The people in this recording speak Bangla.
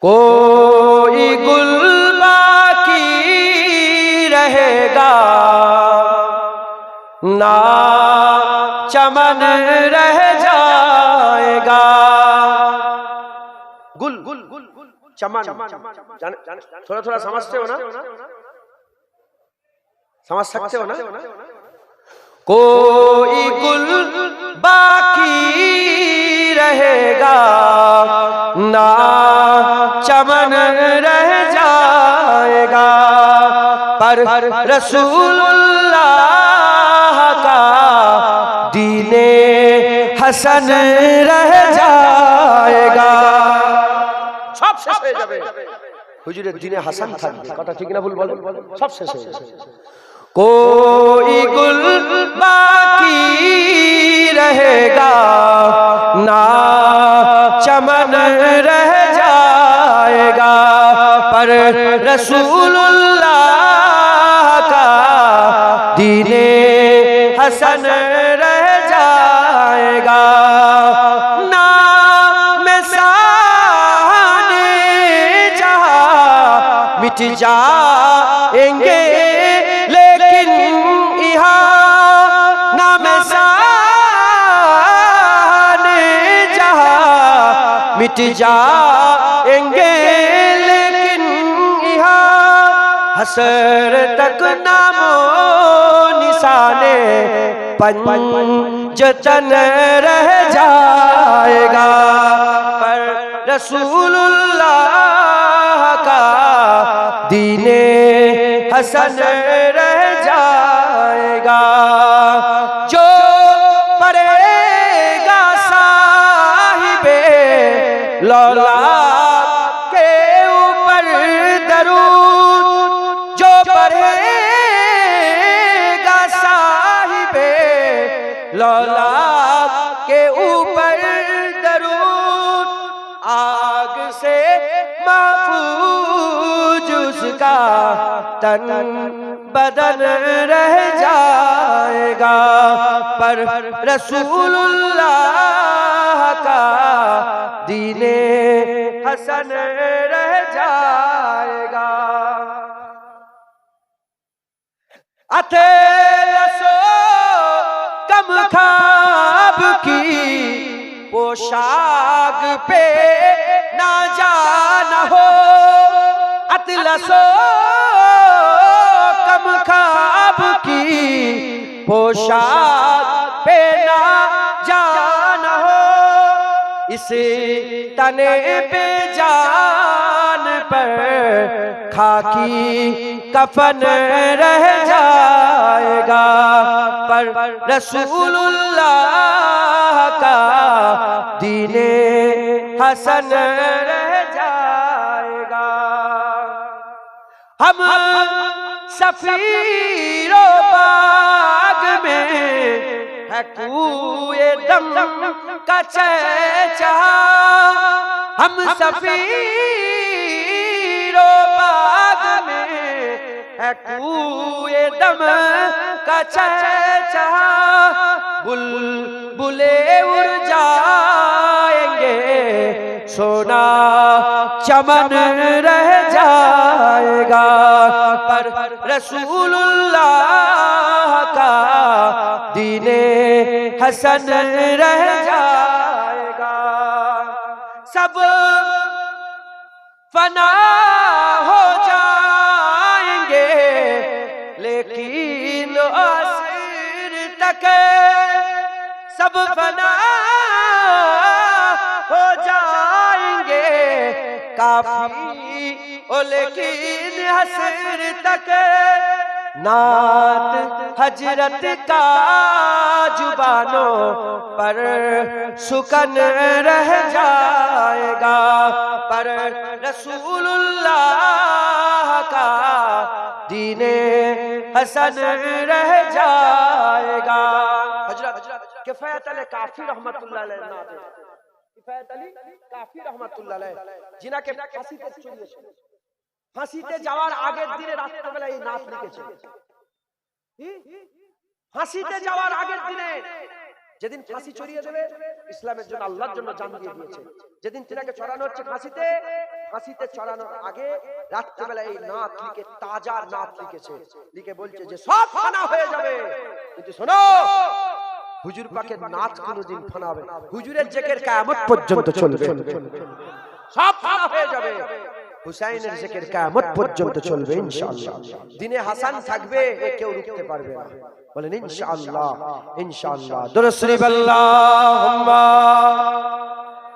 کوئی گل باقی رہے گا۔ نہ چمن رہ جائے گا۔ گل گل گل گل، چمن تھوڑا تھوڑا سمجھتے ہو نا؟ سمجھ سکتے ہو نا؟ کوئی گل باقی رہے گا۔ نہ चमन रह जाएगा पर रसूलुल्लाह का दीने हसन रह जाएगा সব শেষ হয়ে যাবে হুজুরের দিনে হাসান থাকবে কথা ঠিক না ভুল বল সব শেষ হয়ে যাবে कोई गुल पर रसूलुल्लाह का दीने हसन रह जाएगा नाम साने जहाँ मिट जाएंगे लेकिन यहाँ नाम साने जहाँ मिट जाएंगे लेकिन حسر تک نامو نسان پنجتن رہ جائے گا۔ پر رسول اللہ کا دین حسن رہ جائے گا۔ مولا کے اوپر درود، آگ سے محفوظ اس کا تن بدل رہ جائے گا۔ پر رسول اللہ کا دین حسن رہ جائے گا۔ اتھے پوشاک پہ نہ جانا ہو۔ اطلسو کم خواب کی۔ پوشاک پہ نہ جانا ہو۔ اس تنے پہ جان پر خاکی کفن رہ جانا گا، پر رسول اللہ کا دین حسن رہ جائے گا۔ ہم سفیر و باغ میں ہے کوئے دم کا چہچہ ہم سفیر و باغ میں ہے کوئے دم का चचा बुल बुले उड़ जाएंगे सोना चमन रह जाएगा पर रसूलुल्लाह का दीने हसन रह जाएगा सब फना लेकिन आसिर तक सब फना हो जाएंगे काफी ओ लेकिन हसर तक नात हजरत का जुबानों पर सुकन रह जाएगा पर रसूलुल्लाह का दीने हसन रह जाएगा हजरत किफायत अली काफी रहमतुल्लाह अलैह नाते কিফায়াত আলী কাফি রহমাতুল্লাহ আলাইহ জিনাকে ফাঁসিতে চড়িয়েছিল ফাঁসিতে যাওয়ার আগের দিনে রাত্রেবেলা এই নাচ লিখেছে কি? ফাঁসিতে যাওয়ার আগের দিনে যেদিন ফাঁসি চড়িয়ে দেবে ইসলামের জন্য আল্লাহর জন্য জান দিয়ে দিয়েছে যেদিন তিনাকে চড়ানো হচ্ছে ফাঁসিতে ফাঁসিতে চড়ানোর আগে রাত্রেবেলা এই নাথ লিখে তাজা নাথ লিখেছে। লিখে বলছে যে সব ফানা হয়ে যাবে। কিন্তু শোনো, হুজুর পাকের নাথ কোনোদিন ফানাবে না। হুজুরের জেকের কায়ামত পর্যন্ত চলবে। সব ফানা হয়ে যাবে। হুসাইনের জেকের কায়ামত পর্যন্ত চলবে, ইনশাআল্লাহ। দিনে হাসান থাকবে কেউ রুখতে পারবে না। বলেন, ইনশাআল্লাহ ইনশাআল্লাহ। দুরুদ শরীফ